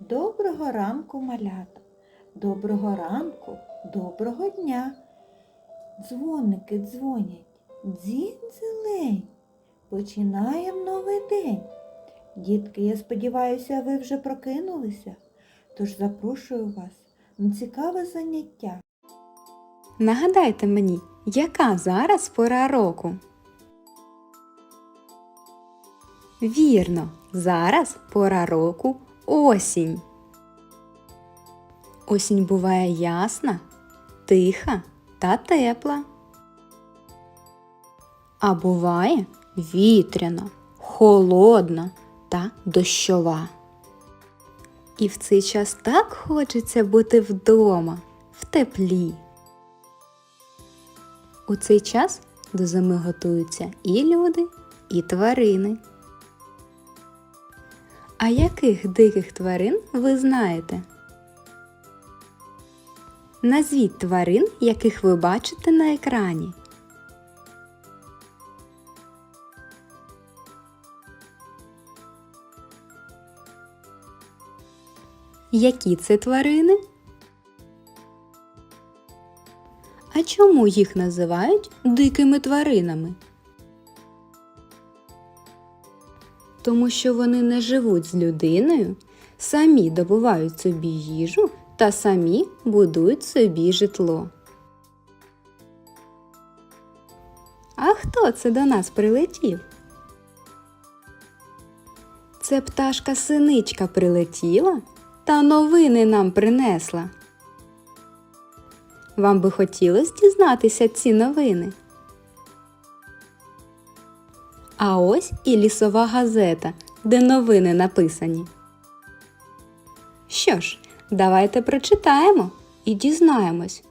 Доброго ранку, малята. Доброго ранку, доброго дня. Дзвоники дзвонять, дзінь зелень. Починаємо новий день. Дітки, я сподіваюся, ви вже прокинулися, тож запрошую вас цікаве заняття. Нагадайте мені, яка зараз пора року? Вірно, зараз пора року осінь. Осінь буває ясна, тиха та тепла. А буває вітряна, холодна та дощова. І в цей час так хочеться бути вдома, в теплі. У цей час до зими готуються і люди, і тварини. А яких диких тварин ви знаєте? Назвіть тварин, яких ви бачите на екрані. Які це тварини? А чому їх називають дикими тваринами? Тому що вони не живуть з людиною, самі добувають собі їжу та самі будують собі житло. А хто це до нас прилетів? Це пташка синичка прилетіла та новини нам принесла. Вам би хотілося дізнатися ці новини? А ось і лісова газета, де новини написані. Що ж, давайте прочитаємо і дізнаємось,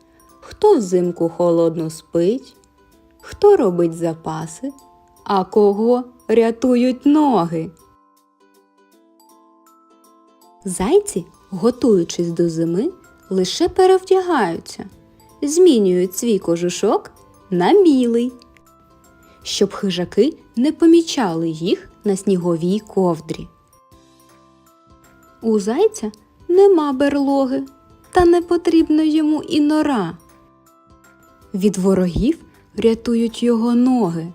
хто взимку холодно спить, хто робить запаси, а кого рятують ноги. Зайці, готуючись до зими, лише перевдягаються, змінюють свій кожушок на білий, щоб хижаки не помічали їх на сніговій ковдрі. У зайця нема берлоги, та не потрібна йому і нора. Від ворогів рятують його ноги,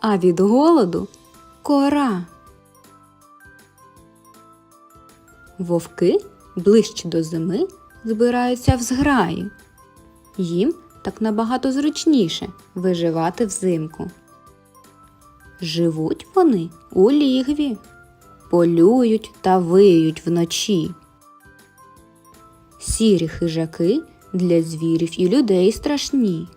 а від голоду кора. Вовки ближче до зими збираються в зграї. Їм так набагато зручніше виживати взимку. Живуть вони у лігві, полюють та виють вночі. Сірі хижаки для звірів і людей страшні.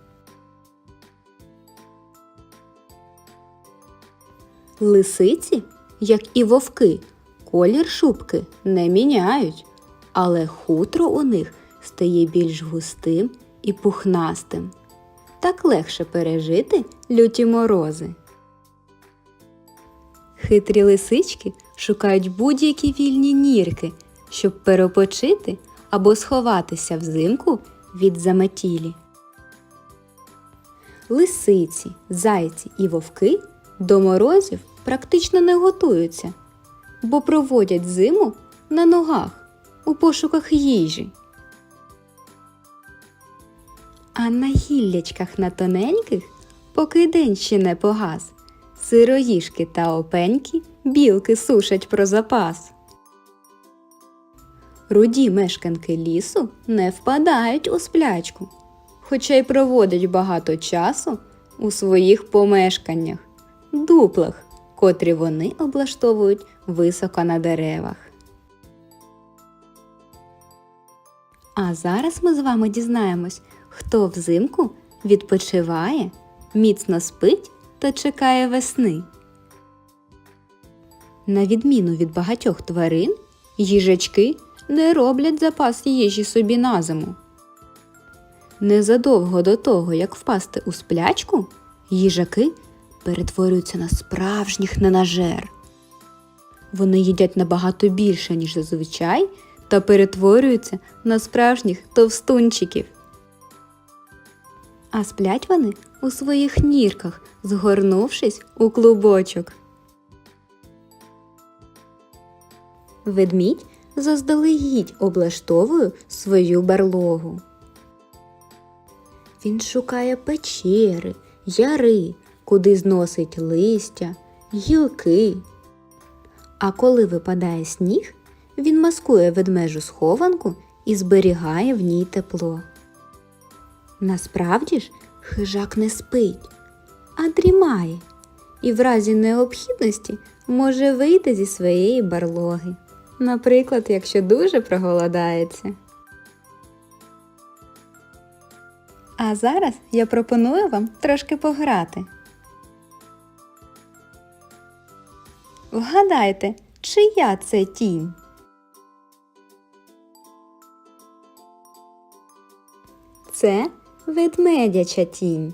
Лисиці, як і вовки, колір шубки не міняють, але хутро у них стає більш густим і пухнастим. Так легше пережити люті морози. Хитрі лисички шукають будь-які вільні нірки, щоб перепочити або сховатися взимку від заметілі. Лисиці, зайці і вовки до морозів практично не готуються, бо проводять зиму на ногах у пошуках їжі. А на гіллячках на тоненьких, поки день ще не погас, сироїшки та опеньки білки сушать про запас. Руді мешканки лісу не впадають у сплячку, хоча й проводять багато часу у своїх помешканнях, дуплах, котрі вони облаштовують високо на деревах. А зараз ми з вами дізнаємось, хто взимку відпочиває, міцно спить та чекає весни. На відміну від багатьох тварин, їжачки не роблять запас їжі собі на зиму. Незадовго до того, як впасти у сплячку, їжаки перетворюються на справжніх ненажер. Вони їдять набагато більше, ніж зазвичай, та перетворюються на справжніх товстунчиків. А сплять вони у своїх нірках, згорнувшись у клубочок. Ведмідь заздалегідь облаштовує свою берлогу. Він шукає печери, яри, куди зносить листя, гілки. А коли випадає сніг, він маскує ведмежу схованку і зберігає в ній тепло. Насправді ж хижак не спить, а дрімає і в разі необхідності може вийти зі своєї барлоги. Наприклад, якщо дуже проголодається. А зараз я пропоную вам трошки пограти. Вгадайте, чия це тінь? Це ведмедяча тінь.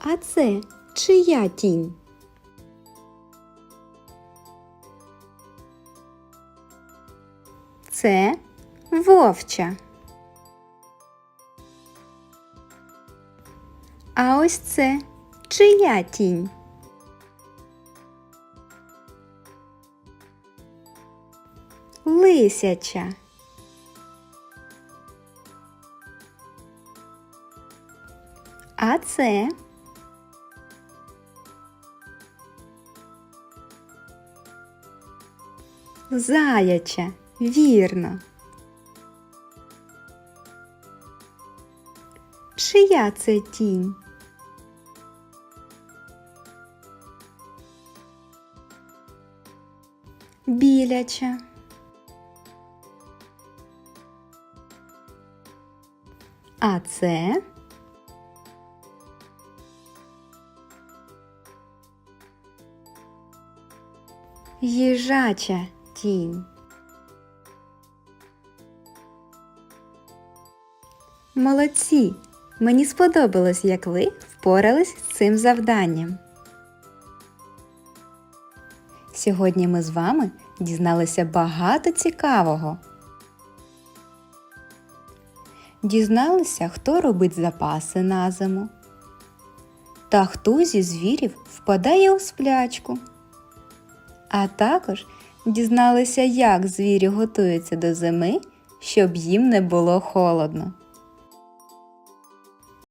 А це чия тінь? Це вовча. А ось це чия тінь? Лисяча. А це заяча, вірно. Чия це тінь? Біляча. А це їжача тінь. Молодці! Мені сподобалось, як ви впорались з цим завданням. Сьогодні ми з вами дізналися багато цікавого. Дізналися, хто робить запаси на зиму. Та хто зі звірів впадає у сплячку. А також дізналися, як звірі готуються до зими, щоб їм не було холодно.